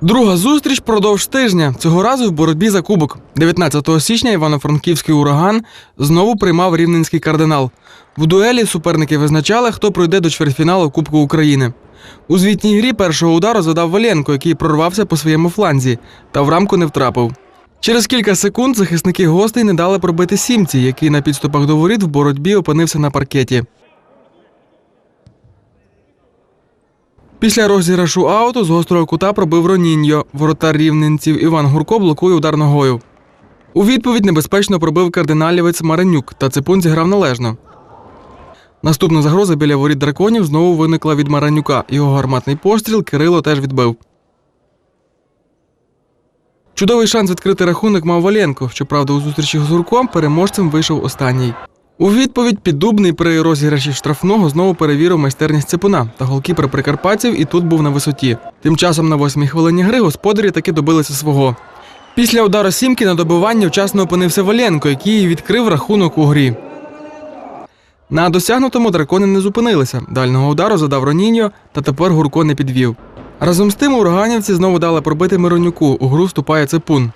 Друга зустріч продовж тижня. Цього разу в боротьбі за кубок. 19 січня івано-франківський ураган знову приймав рівненський кардинал. В дуелі суперники визначали, хто пройде до чвертьфіналу Кубку України. У звітній грі першого удару задав Валенко, який прорвався по своєму фланзі, та в рамку не втрапив. Через кілька секунд захисники гостей не дали пробити сімці, який на підступах до воріт в боротьбі опинився на паркеті. Після розіграшу ауту з гострого кута пробив Роніньо. Воротар рівненців Іван Гурко блокує удар ногою. У відповідь небезпечно пробив кардиналівець Маренюк, та ципун зіграв належно. Наступна загроза біля воріт драконів знову виникла від Маранюка. Його гарматний постріл Кирило теж відбив. Чудовий шанс відкрити рахунок мав Валенко. Щоправда, у зустрічі з Гурком переможцем вийшов останній. У відповідь піддубний при розіграші штрафного знову перевірив майстерність ципуна, та голкіпер прикарпатців і тут був на висоті. Тим часом на восьмій хвилині гри господарі таки добилися свого. Після удару сімки на добивання вчасно опинився Валенко, який відкрив рахунок у грі. На досягнутому дракони не зупинилися. Дальнього удару задав Роніньо, та тепер Гурко не підвів. Разом з тим ураганівці знову дали пробити Миронюку. У гру вступає ципун.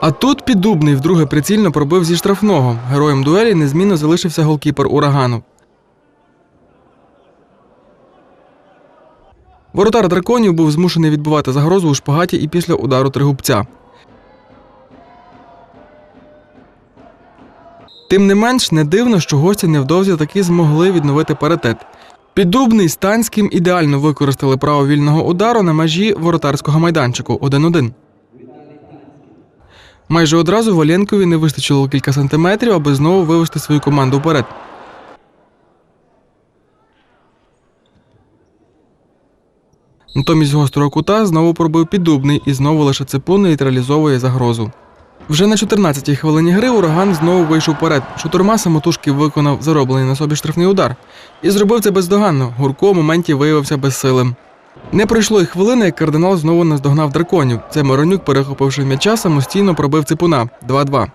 А тут піддубний вдруге прицільно пробив зі штрафного. Героєм дуелі незмінно залишився голкіпер урагану. Воротар драконів був змушений відбувати загрозу у шпагаті і після удару тригубця. Тим не менш, не дивно, що гості невдовзі таки змогли відновити паритет. Піддубний з Танським ідеально використали право вільного удару на межі воротарського майданчику 1-1. Майже одразу Валенкові не вистачило кілька сантиметрів, аби знову вивести свою команду вперед. Натомість гострого кута знову пробив піддубний і знову лише ципун нейтралізовує загрозу. Вже на 14-й хвилині гри ураган знову вийшов вперед. Шутурма самотужки виконав зароблений на собі штрафний удар. І зробив це бездоганно. Гурко в моменті виявився безсилим. Не пройшло й хвилини, як кардинал знову наздогнав драконів. Це Миронюк, перехопивши м'яча, самостійно пробив ципуна 2-2.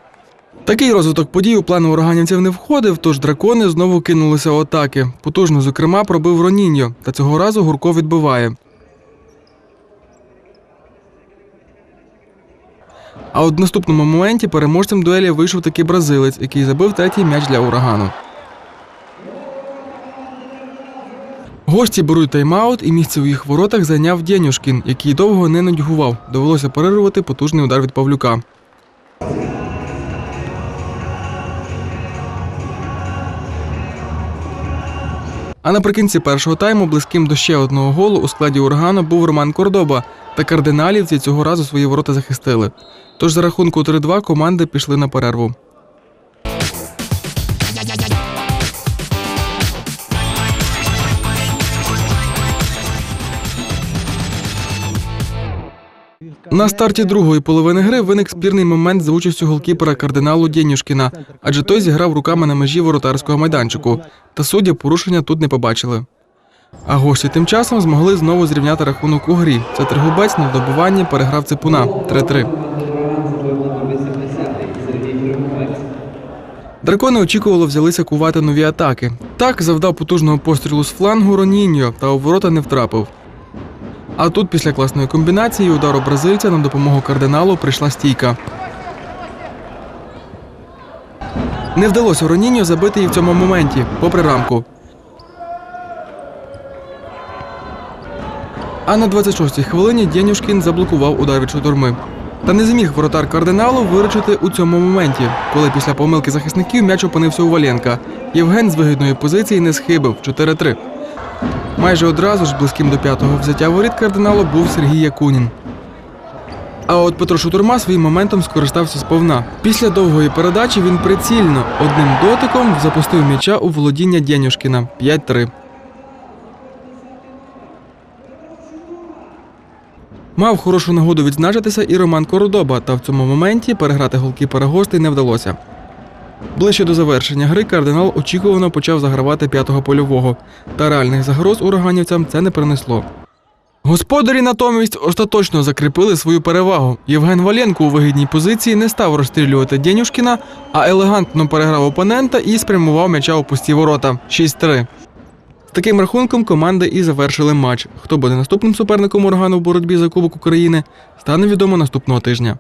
Такий розвиток подій у плани ураганівців не входив, тож дракони знову кинулися в атаки. Потужно, зокрема, пробив Роніньо, та цього разу Гурко відбиває. А от в наступному моменті переможцем дуелі вийшов таки бразилець, який забив третій м'яч для урагану. Гості беруть тайм-аут, і місце у їх воротах зайняв Дєнюшкін, який довго не нудьгував. Довелося перервати потужний удар від Павлюка. А наприкінці першого тайму близьким до ще одного голу у складі урагану був Роман Кордоба, та кардиналівці цього разу свої ворота захистили. Тож за рахунку 3-2 команди пішли на перерву. На старті другої половини гри виник спірний момент за участю голкіпера кардиналу Дєнюшкіна, адже той зіграв руками на межі воротарського майданчику, та судді порушення тут не побачили. А гості тим часом змогли знову зрівняти рахунок у грі. Це тригубець на добуванні переграв ципуна 3-3. Дракони очікувало взялися кувати нові атаки. Так завдав потужного пострілу з флангу Роніньо та у ворота не втрапив. А тут після класної комбінації удару бразильця на допомогу кардиналу прийшла стійка. Не вдалося Роніньо забити і в цьому моменті, попри рамку. А на 26-й хвилині Дєнюшкін заблокував удар від шутурми. Та не зміг воротар кардиналу виручити у цьому моменті, коли після помилки захисників м'яч опинився у Валенка. Євген з вигідної позиції не схибив 4-3. Майже одразу ж близьким до п'ятого взяття воріт кардиналу був Сергій Якунін. А от Петро Шутурма своїм моментом скористався сповна. Після довгої передачі він прицільно одним дотиком запустив м'яча у володіння Дєнюшкіна 5-3. Мав хорошу нагоду відзначитися і Роман Кородоба, та в цьому моменті переграти голкіпера гостей не вдалося. Ближче до завершення гри кардинал очікувано почав загравати п'ятого польового, та реальних загроз ураганівцям це не принесло. Господарі натомість остаточно закріпили свою перевагу. Євген Валенко у вигідній позиції не став розстрілювати Дєнюшкіна, а елегантно переграв опонента і спрямував м'яча у пусті ворота 6-3. З таким рахунком команди і завершили матч. Хто буде наступним суперником урагану в боротьбі за Кубок України, стане відомо наступного тижня.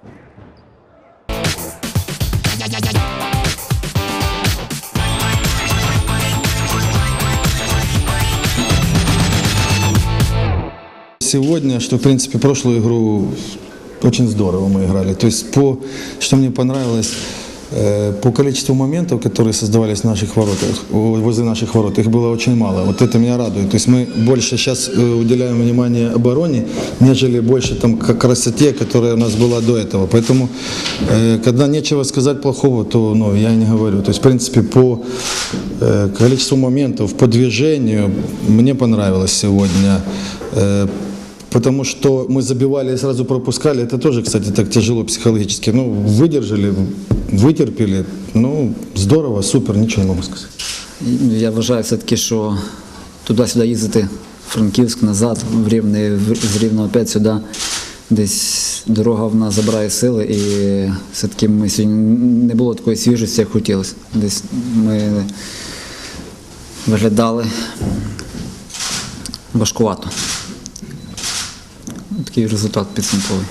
Сегодня, что в принципе прошлую игру очень здорово мы играли. То есть по, что мне понравилось, э, по количеству моментов, которые создавались в наших воротах, о, возле наших ворот, их было очень мало. Вот это меня радует. То есть мы больше сейчас э, уделяем внимание обороне, нежели больше там к красоте, которая у нас была до этого. Поэтому, э, когда нечего сказать плохого, то ну, я и не говорю. То есть, в принципе, по э, количеству моментов, по движению мне понравилось сегодня. Э, Потому что мы забивали и сразу пропускали. Это тоже, кстати, так тяжело психологически. Ну, выдержали, вытерпели. Ну, здорово, супер, ничего не могу сказать. І Я вважаю все-таки, що туди-сюди їздити, в Франківськ назад, в Рівне, в- з Рівного опять сюди, десь дорога в нас забирає сили, і все-таки ми сьогодні не було такої свіжості, як хотілося. Десь ми виглядали важкувато. Такий результат підсумковий.